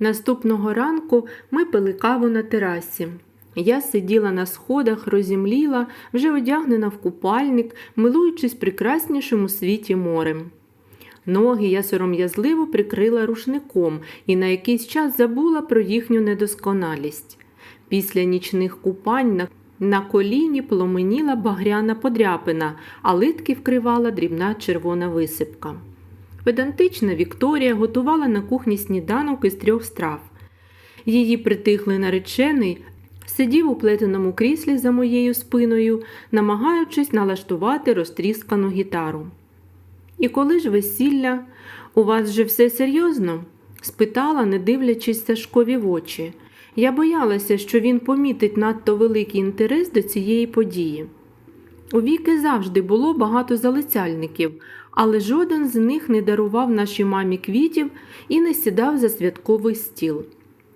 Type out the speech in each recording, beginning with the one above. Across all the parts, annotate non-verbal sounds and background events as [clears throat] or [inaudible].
Наступного ранку ми пили каву на терасі. Я сиділа на сходах, розімліла, вже одягнена в купальник, милуючись прекраснішим у світі морем. Ноги я сором'язливо прикрила рушником і на якийсь час забула про їхню недосконалість. Після нічних купань на, на коліні пломеніла багряна подряпина, а литки вкривала дрібна червона висипка. Педантична Вікторія готувала на кухні сніданок із трьох страв. Її притихлий наречений сидів у плетеному кріслі за моєю спиною, намагаючись налаштувати розтріскану гітару. І коли ж весілля, у вас же все серйозно? спитала, не дивлячись Сашкові в очі. Я боялася, що він помітить надто великий інтерес до цієї події. У віки завжди було багато залицяльників, але жоден з них не дарував нашій мамі квітів і не сідав за святковий стіл.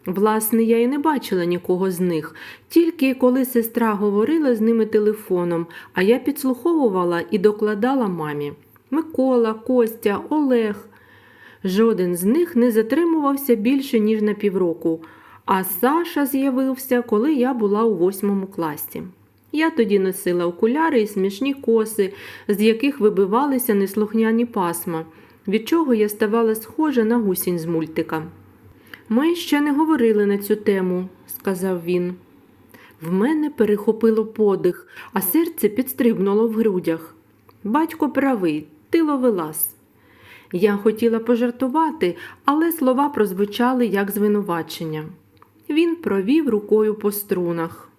Власне, я і не бачила нікого з них, тільки коли сестра говорила з ними телефоном, а я підслуховувала і докладала мамі. Микола, Костя, Олег. Жоден з них не затримувався більше, ніж на півроку, а Саша з'явився, коли я була у восьмому класі. Я тоді носила окуляри і смішні коси, з яких вибивалися неслухняні пасма, від чого я ставала схожа на гусінь з мультика. Ми ще не говорили на цю тему, сказав він. В мене перехопило подих, а серце підстрибнуло в грудях. Батько правий, ти ловелас. Я хотіла пожартувати, але слова прозвучали як звинувачення. Він провів рукою по струнах.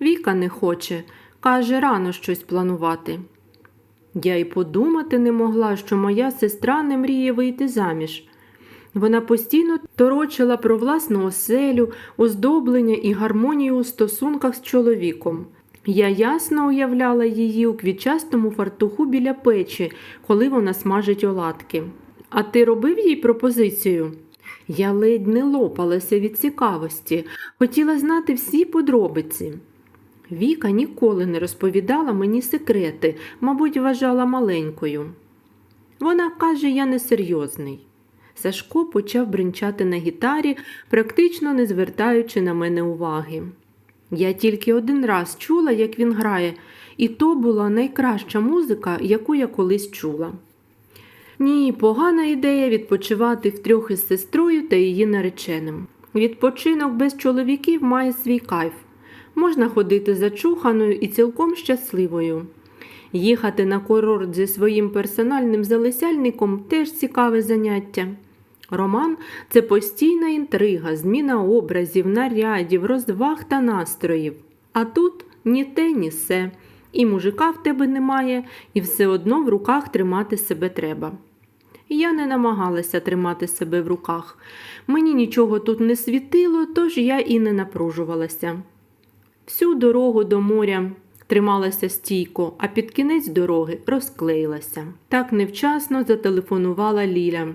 Віка не хоче, каже, рано щось планувати. Я й подумати не могла, що моя сестра не мріє вийти заміж. Вона постійно торочила про власну оселю, оздоблення і гармонію у стосунках з чоловіком. Я ясно уявляла її у квітчастому фартуху біля печі, коли вона смажить оладки. А ти робив їй пропозицію? Я ледь не лопалася від цікавості, хотіла знати всі подробиці. Віка ніколи не розповідала мені секрети, мабуть, вважала маленькою. Вона каже, я несерйозний. Сашко почав бринчати на гітарі, практично не звертаючи на мене уваги. Я тільки один раз чула, як він грає, і то була найкраща музика, яку я колись чула. Ні, погана ідея відпочивати втрьох із сестрою та її нареченим. Відпочинок без чоловіків має свій кайф. Можна ходити зачуханою і цілком щасливою. Їхати на курорт зі своїм персональним залисяльником теж цікаве заняття. Роман це постійна інтрига, зміна образів, нарядів, розваг та настроїв. А тут ні те, ні се. І мужика в тебе немає, і все одно в руках тримати себе треба. Я не намагалася тримати себе в руках. Мені нічого тут не світило, тож я і не напружувалася. Всю дорогу до моря трималася стійко, а під кінець дороги розклеїлася. Так невчасно зателефонувала Ліля.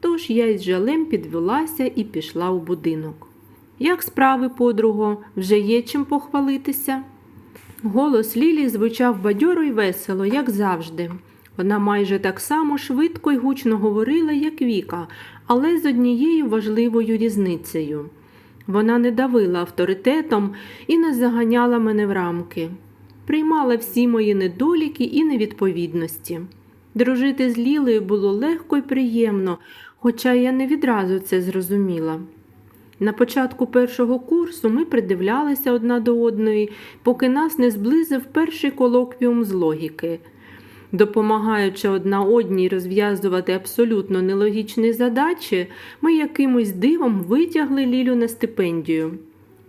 Тож я із жалем підвелася і пішла у будинок. Як справи, подруго, вже є чим похвалитися? Голос Лілі звучав бадьоро й весело, як завжди. Вона майже так само швидко й гучно говорила, як Віка, але з однією важливою різницею. Вона не давила авторитетом і не заганяла мене в рамки, приймала всі мої недоліки і невідповідності. Дружити з Лілею було легко і приємно, хоча я не відразу це зрозуміла. На початку першого курсу ми придивлялися одна до одної, поки нас не зблизив перший колоквіум з логіки. Допомагаючи одна одній розв'язувати абсолютно нелогічні задачі, ми якимось дивом витягли Лілю на стипендію.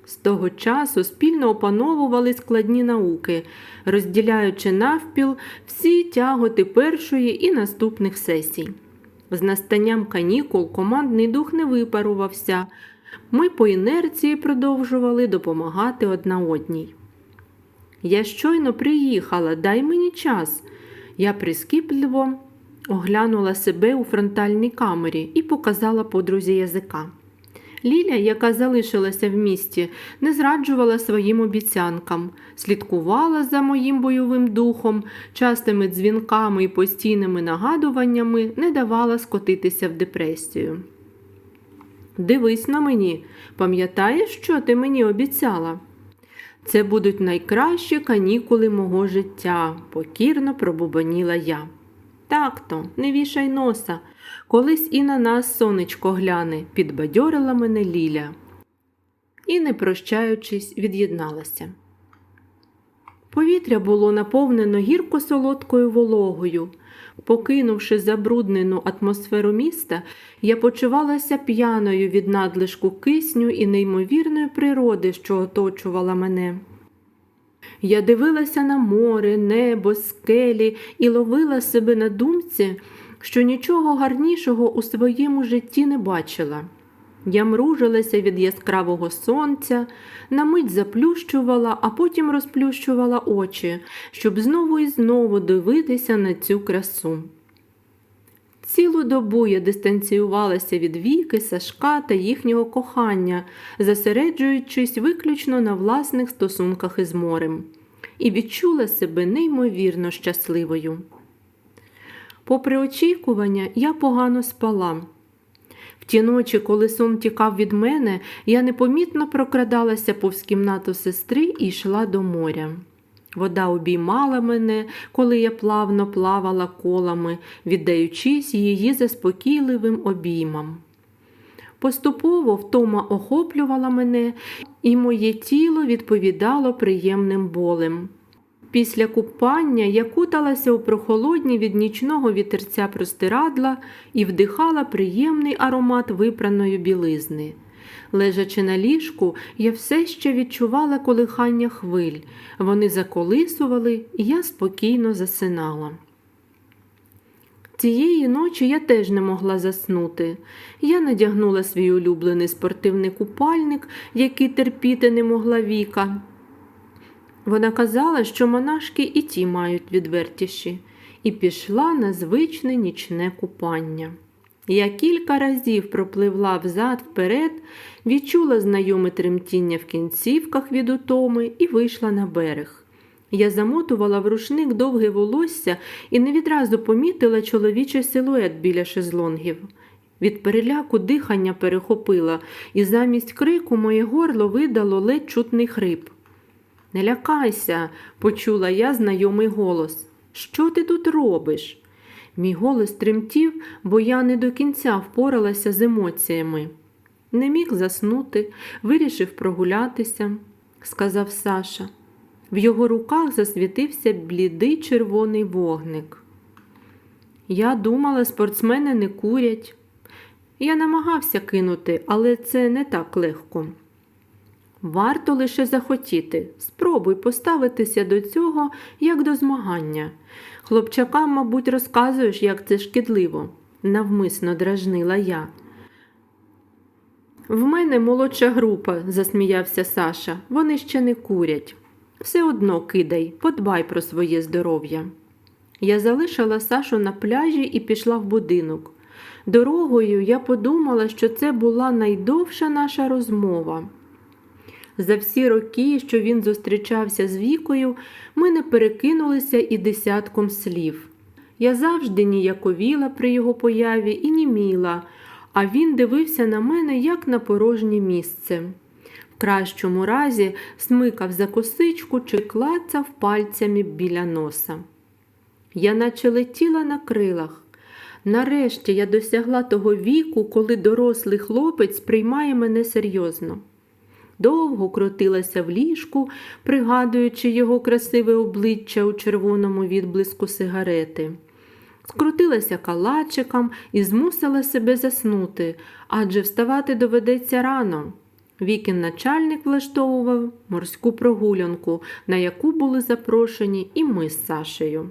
З того часу спільно опановували складні науки, розділяючи навпіл всі тяготи першої і наступних сесій. З настанням канікул командний дух не випарувався. Ми по інерції продовжували допомагати одна одній. Я щойно приїхала, дай мені час. Я прискіпливо оглянула себе у фронтальній камері і показала подрузі язика. Ліля, яка залишилася в місті, не зраджувала своїм обіцянкам, слідкувала за моїм бойовим духом, частими дзвінками і постійними нагадуваннями не давала скотитися в депресію. Дивись на мені, пам'ятаєш, що ти мені обіцяла? Це будуть найкращі канікули мого життя, покірно пробубаніла я. Так то, не вішай носа. Колись і на нас сонечко гляне, підбадьорила мене Ліля. І, не прощаючись, від'єдналася. Повітря було наповнено гірко солодкою вологою. Покинувши забруднену атмосферу міста, я почувалася п'яною від надлишку кисню і неймовірної природи, що оточувала мене. Я дивилася на море, небо, скелі і ловила себе на думці, що нічого гарнішого у своєму житті не бачила. Я мружилася від яскравого сонця, на мить заплющувала, а потім розплющувала очі, щоб знову і знову дивитися на цю красу. Цілу добу я дистанціювалася від віки, Сашка та їхнього кохання, зосереджуючись виключно на власних стосунках із морем, і відчула себе неймовірно щасливою. Попри очікування, я погано спала. В ті ночі, коли сон тікав від мене, я непомітно прокрадалася повз кімнату сестри і йшла до моря. Вода обіймала мене, коли я плавно плавала колами, віддаючись її заспокійливим обіймам. Поступово втома охоплювала мене, і моє тіло відповідало приємним болем. Після купання я куталася у прохолодні від нічного вітерця простирадла і вдихала приємний аромат випраної білизни. Лежачи на ліжку, я все ще відчувала колихання хвиль. Вони заколисували, і я спокійно засинала. Цієї ночі я теж не могла заснути. Я надягнула свій улюблений спортивний купальник, який терпіти не могла Віка. Вона казала, що монашки і ті мають відвертіші, і пішла на звичне нічне купання. Я кілька разів пропливла взад вперед, відчула знайоме тремтіння в кінцівках від утоми і вийшла на берег. Я замотувала в рушник довге волосся і не відразу помітила чоловічий силует біля шезлонгів. Від переляку дихання перехопила, і замість крику моє горло видало ледь чутний хрип. Не лякайся, почула я знайомий голос. Що ти тут робиш? Мій голос тремтів, бо я не до кінця впоралася з емоціями. Не міг заснути, вирішив прогулятися, сказав Саша. В його руках засвітився блідий червоний вогник. Я думала, спортсмени не курять. Я намагався кинути, але це не так легко. Варто лише захотіти. Спробуй поставитися до цього як до змагання. Хлопчакам, мабуть, розказуєш, як це шкідливо, навмисно дражнила я. В мене молодша група, засміявся Саша. Вони ще не курять. Все одно кидай, подбай про своє здоров'я. Я залишила Сашу на пляжі і пішла в будинок. Дорогою я подумала, що це була найдовша наша розмова. За всі роки, що він зустрічався з Вікою, ми не перекинулися і десятком слів. Я завжди ніяковіла при його появі і німіла, а він дивився на мене як на порожнє місце. В кращому разі смикав за косичку чи клацав пальцями біля носа. Я наче летіла на крилах. Нарешті я досягла того віку, коли дорослий хлопець приймає мене серйозно. Довго крутилася в ліжку, пригадуючи його красиве обличчя у червоному відблиску сигарети. Скрутилася калачиком і змусила себе заснути, адже вставати доведеться рано. Вікін начальник влаштовував морську прогулянку, на яку були запрошені і ми з Сашею.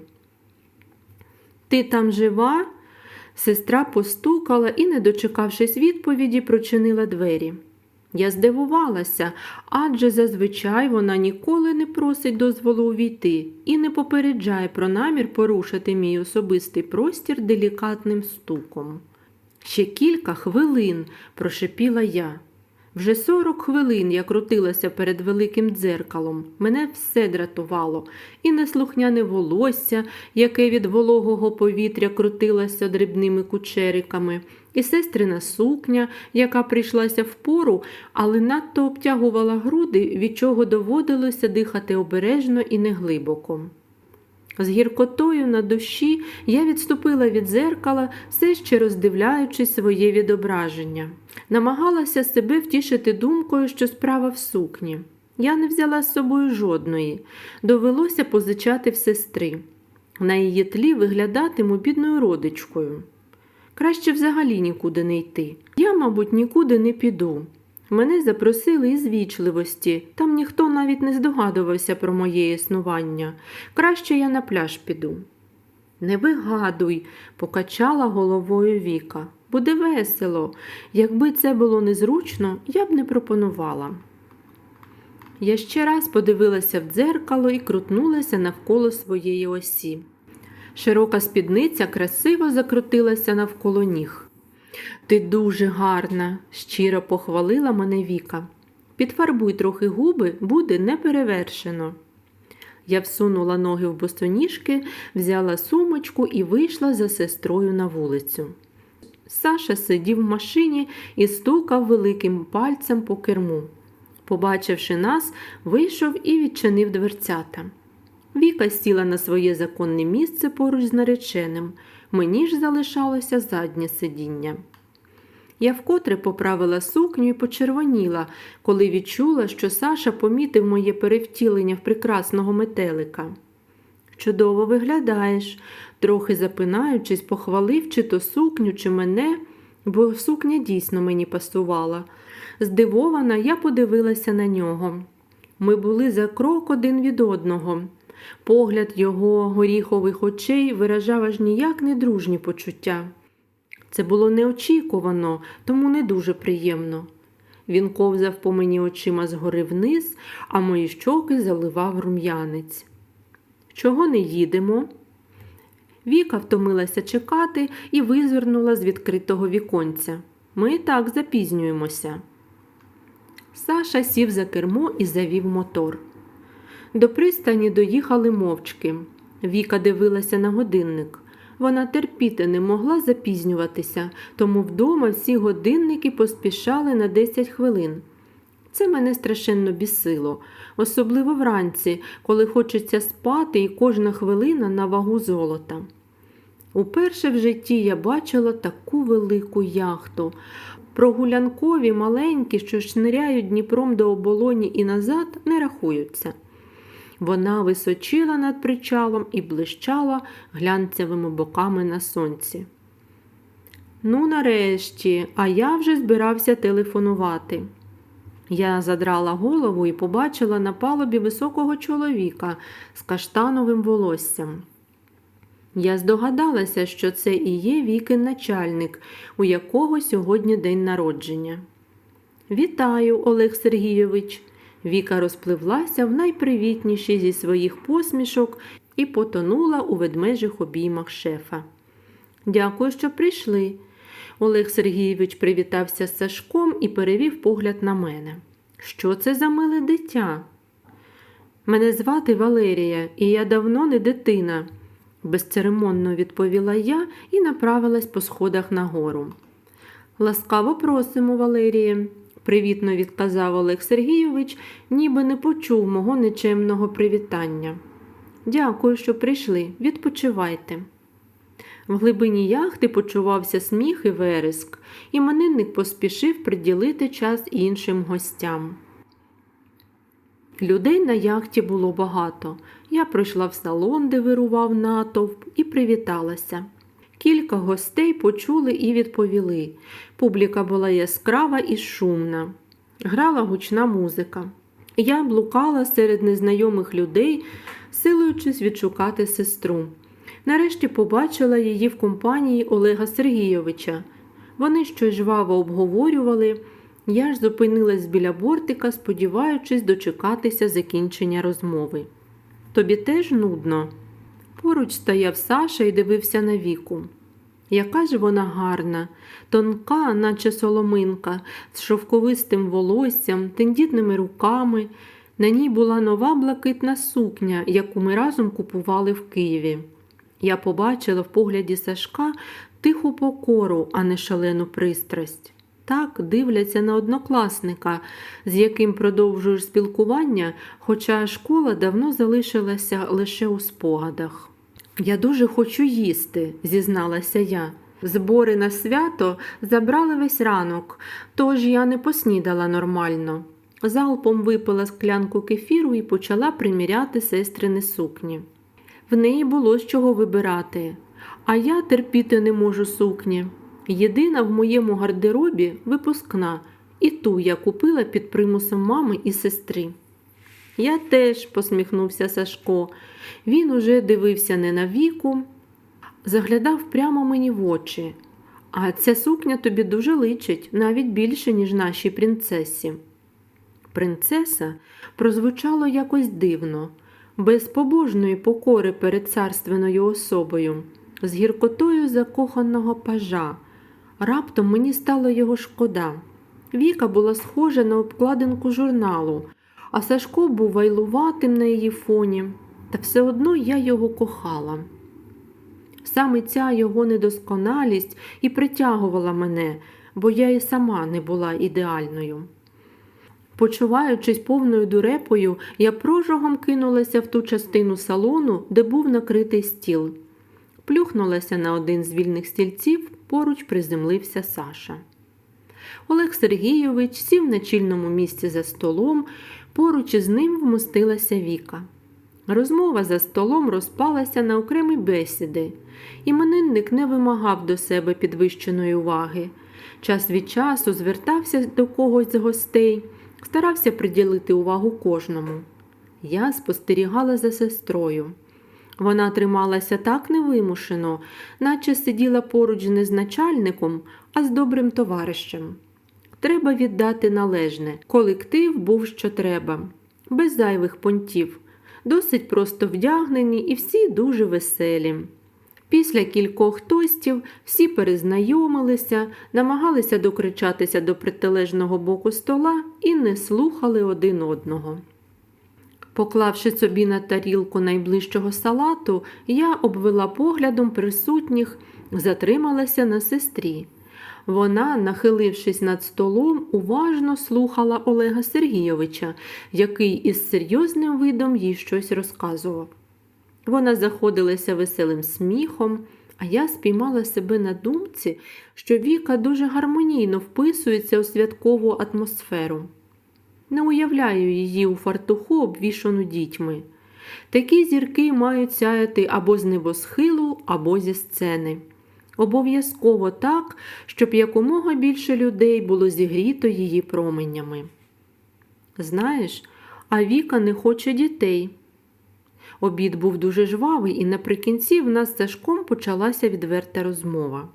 Ти там жива? Сестра постукала і, не дочекавшись відповіді, прочинила двері. Я здивувалася, адже зазвичай вона ніколи не просить дозволу увійти і не попереджає про намір порушити мій особистий простір делікатним стуком. Ще кілька хвилин, прошепіла я. Вже сорок хвилин я крутилася перед великим дзеркалом. Мене все дратувало, і неслухняне волосся, яке від вологого повітря крутилося дрібними кучериками, і сестрина сукня, яка прийшлася в пору, але надто обтягувала груди, від чого доводилося дихати обережно і неглибоко. З гіркотою на душі я відступила від зеркала, все ще роздивляючись своє відображення. Намагалася себе втішити думкою, що справа в сукні. Я не взяла з собою жодної, довелося позичати в сестри. На її тлі виглядатиму бідною родичкою. Краще взагалі нікуди не йти. Я, мабуть, нікуди не піду. Мене запросили із вічливості, там ніхто навіть не здогадувався про моє існування. Краще я на пляж піду. Не вигадуй, покачала головою Віка. Буде весело. Якби це було незручно, я б не пропонувала. Я ще раз подивилася в дзеркало і крутнулася навколо своєї осі. Широка спідниця красиво закрутилася навколо ніг. Ти дуже гарна, щиро похвалила мене Віка. Підфарбуй трохи губи, буде неперевершено. Я всунула ноги в босоніжки, взяла сумочку і вийшла за сестрою на вулицю. Саша сидів в машині і стукав великим пальцем по керму. Побачивши нас, вийшов і відчинив дверцята. Віка сіла на своє законне місце поруч з нареченим, мені ж залишалося заднє сидіння. Я вкотре поправила сукню і почервоніла, коли відчула, що Саша помітив моє перевтілення в прекрасного метелика. Чудово виглядаєш, трохи запинаючись, похвалив чи то сукню, чи мене, бо сукня дійсно мені пасувала. Здивована, я подивилася на нього. Ми були за крок один від одного. Погляд його горіхових очей виражав аж ніяк не дружні почуття. Це було неочікувано, тому не дуже приємно. Він ковзав по мені очима згори вниз, а мої щоки заливав рум'янець. Чого не їдемо? Віка втомилася чекати і визирнула з відкритого віконця. Ми і так запізнюємося. Саша сів за кермо і завів мотор. До пристані доїхали мовчки. Віка дивилася на годинник. Вона терпіти не могла запізнюватися, тому вдома всі годинники поспішали на 10 хвилин. Це мене страшенно бісило, особливо вранці, коли хочеться спати і кожна хвилина на вагу золота. Уперше в житті я бачила таку велику яхту. Прогулянкові маленькі, що шниряють Дніпром до оболоні і назад, не рахуються. Вона височила над причалом і блищала глянцевими боками на сонці. Ну, нарешті, а я вже збирався телефонувати. Я задрала голову і побачила на палубі високого чоловіка з каштановим волоссям. Я здогадалася, що це і є вікин начальник, у якого сьогодні день народження. Вітаю, Олег Сергійович. Віка розпливлася в найпривітнішій зі своїх посмішок і потонула у ведмежих обіймах шефа. Дякую, що прийшли. Олег Сергійович привітався з Сашком і перевів погляд на мене. Що це за миле дитя? Мене звати Валерія, і я давно не дитина, безцеремонно відповіла я і направилась по сходах нагору. Ласкаво просимо, Валеріє, привітно відказав Олег Сергійович, ніби не почув мого нечемного привітання. Дякую, що прийшли. Відпочивайте. В глибині яхти почувався сміх і вереск, іменинник поспішив приділити час іншим гостям. Людей на яхті було багато. Я пройшла в салон, де вирував натовп, і привіталася. Кілька гостей почули і відповіли. Публіка була яскрава і шумна. Грала гучна музика. Я блукала серед незнайомих людей, силуючись відшукати сестру. Нарешті побачила її в компанії Олега Сергійовича. Вони щось жваво обговорювали. Я ж зупинилась біля бортика, сподіваючись дочекатися закінчення розмови. Тобі теж нудно. Поруч стояв Саша і дивився на віку. Яка ж вона гарна, тонка, наче соломинка, з шовковистим волоссям, тендітними руками. На ній була нова блакитна сукня, яку ми разом купували в Києві. Я побачила в погляді Сашка тиху покору, а не шалену пристрасть. Так дивляться на однокласника, з яким продовжуєш спілкування, хоча школа давно залишилася лише у спогадах. Я дуже хочу їсти, зізналася я. Збори на свято забрали весь ранок, тож я не поснідала нормально. Залпом випила склянку кефіру і почала приміряти сестрини сукні. В неї було з чого вибирати, а я терпіти не можу сукні. Єдина в моєму гардеробі випускна, і ту я купила під примусом мами і сестри. Я теж, посміхнувся Сашко. Він уже дивився не на віку, заглядав прямо мені в очі. А ця сукня тобі дуже личить, навіть більше, ніж нашій принцесі. Принцеса прозвучало якось дивно, без побожної покори перед царственною особою, з гіркотою закоханого пажа. Раптом мені стало його шкода. Віка була схожа на обкладинку журналу, а Сашко був вайлуватим на її фоні, та все одно я його кохала. Саме ця його недосконалість і притягувала мене, бо я і сама не була ідеальною. Почуваючись повною дурепою, я прожогом кинулася в ту частину салону, де був накритий стіл. Плюхнулася на один з вільних стільців, поруч приземлився Саша. Олег Сергійович сів на чільному місці за столом, поруч із ним вмостилася Віка. Розмова за столом розпалася на окремі бесіди. Іменинник не вимагав до себе підвищеної уваги. Час від часу звертався до когось з гостей, старався приділити увагу кожному. Я спостерігала за сестрою. Вона трималася так невимушено, наче сиділа поруч не з начальником, а з добрим товаришем. Треба віддати належне. Колектив був що треба, без зайвих понтів, досить просто вдягнені і всі дуже веселі. Після кількох тостів всі перезнайомилися, намагалися докричатися до протилежного боку стола і не слухали один одного. Поклавши собі на тарілку найближчого салату, я обвела поглядом присутніх, затрималася на сестрі. Вона, нахилившись над столом, уважно слухала Олега Сергійовича, який із серйозним видом їй щось розказував. Вона заходилася веселим сміхом, а я спіймала себе на думці, що Віка дуже гармонійно вписується у святкову атмосферу. Не уявляю її у фартуху, обвішану дітьми. Такі зірки мають сяяти або з небосхилу, або зі сцени. Обов'язково так, щоб якомога більше людей було зігріто її променями. Знаєш, а Віка не хоче дітей. Обід був дуже жвавий, і наприкінці в нас з Сашком почалася відверта розмова.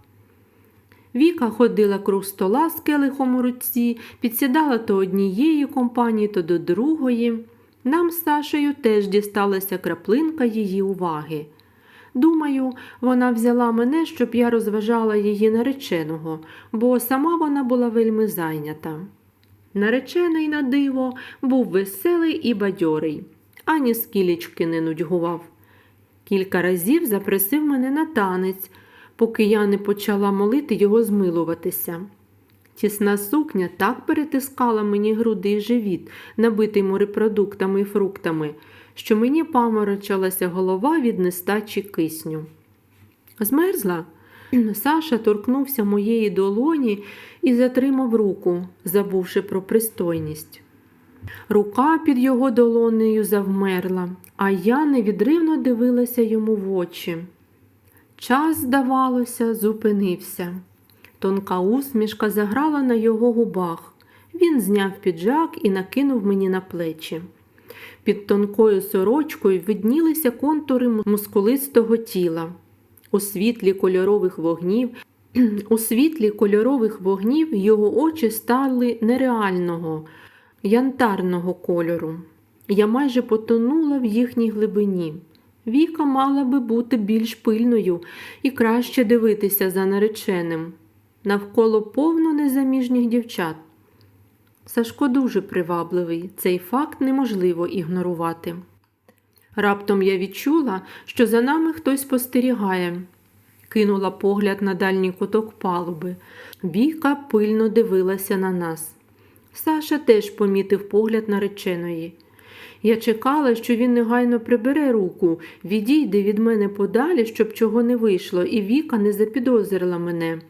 Віка ходила круг стола з келихом у руці, підсідала то однієї компанії, то до другої. Нам з Сашею теж дісталася краплинка її уваги. Думаю, вона взяла мене, щоб я розважала її нареченого, бо сама вона була вельми зайнята. Наречений на диво був веселий і бадьорий, ані скілічки не нудьгував. Кілька разів запросив мене на танець, поки я не почала молити його змилуватися. Тісна сукня так перетискала мені груди і живіт, набитий морепродуктами і фруктами, що мені паморочилася голова від нестачі кисню. Змерзла? Саша торкнувся моєї долоні і затримав руку, забувши про пристойність. Рука під його долонею завмерла, а я невідривно дивилася йому в очі. Час, здавалося, зупинився. Тонка усмішка заграла на його губах. Він зняв піджак і накинув мені на плечі. Під тонкою сорочкою виднілися контури мускулистого тіла. У світлі кольорових вогнів, [clears throat] у світлі кольорових вогнів його очі стали нереального, янтарного кольору. Я майже потонула в їхній глибині. Віка мала би бути більш пильною і краще дивитися за нареченим. Навколо повно незаміжніх дівчат. Сашко дуже привабливий, цей факт неможливо ігнорувати. Раптом я відчула, що за нами хтось спостерігає. кинула погляд на дальній куток палуби. Віка пильно дивилася на нас. Саша теж помітив погляд нареченої. Я чекала, що він негайно прибере руку, відійде від мене подалі, щоб чого не вийшло, і Віка не запідозрила мене.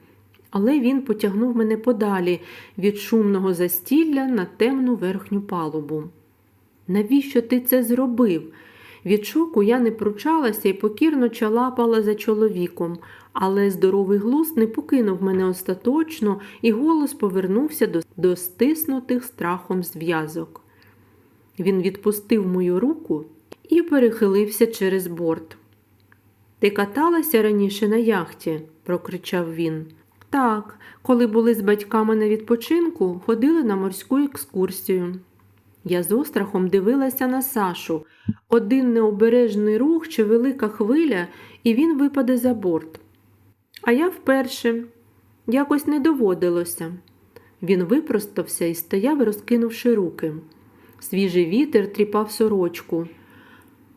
Але він потягнув мене подалі від шумного застілля на темну верхню палубу. Навіщо ти це зробив? Від шоку я не пручалася і покірно чалапала за чоловіком, але здоровий глузд не покинув мене остаточно, і голос повернувся до, до стиснутих страхом зв'язок. Він відпустив мою руку і перехилився через борт. Ти каталася раніше на яхті? прокричав він. Так, коли були з батьками на відпочинку, ходили на морську екскурсію. Я з острахом дивилася на Сашу. Один необережний рух чи велика хвиля, і він випаде за борт. А я вперше якось не доводилося. Він випростався і стояв, розкинувши руки. Свіжий вітер тріпав сорочку.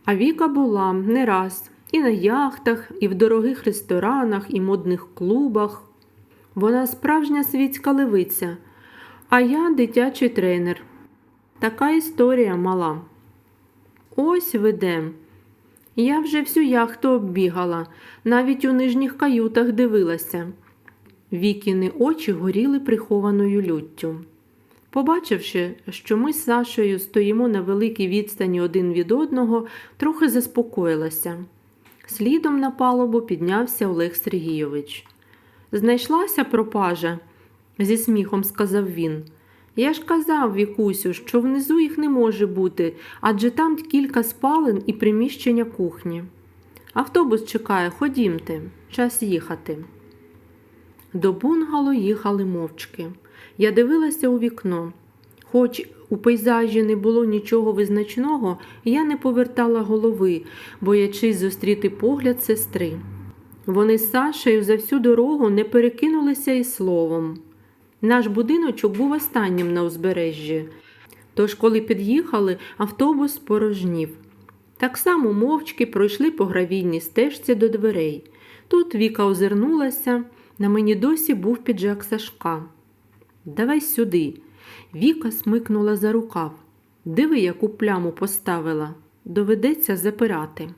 А Віка була не раз і на яхтах, і в дорогих ресторанах, і модних клубах. Вона справжня світська левиця, а я дитячий тренер. Така історія мала. Ось ведем. Я вже всю яхту оббігала, навіть у нижніх каютах дивилася. Вікіни очі горіли прихованою люттю. Побачивши, що ми з Сашею стоїмо на великій відстані один від одного, трохи заспокоїлася. Слідом на палубу піднявся Олег Сергійович. Знайшлася пропажа, зі сміхом сказав він. Я ж казав, Вікусю, що внизу їх не може бути, адже там кілька спален і приміщення кухні. Автобус чекає, ходімте, час їхати. До бунгало їхали мовчки. Я дивилася у вікно. Хоч у пейзажі не було нічого визначного, я не повертала голови, боячись зустріти погляд сестри. Вони з Сашею за всю дорогу не перекинулися і словом. Наш будиночок був останнім на узбережжі. Тож, коли під'їхали, автобус порожнів. Так само мовчки пройшли по гравійній стежці до дверей. Тут Віка озирнулася, на мені досі був піджак Сашка. Давай сюди. Віка смикнула за рукав. Диви, яку пляму поставила. Доведеться запирати.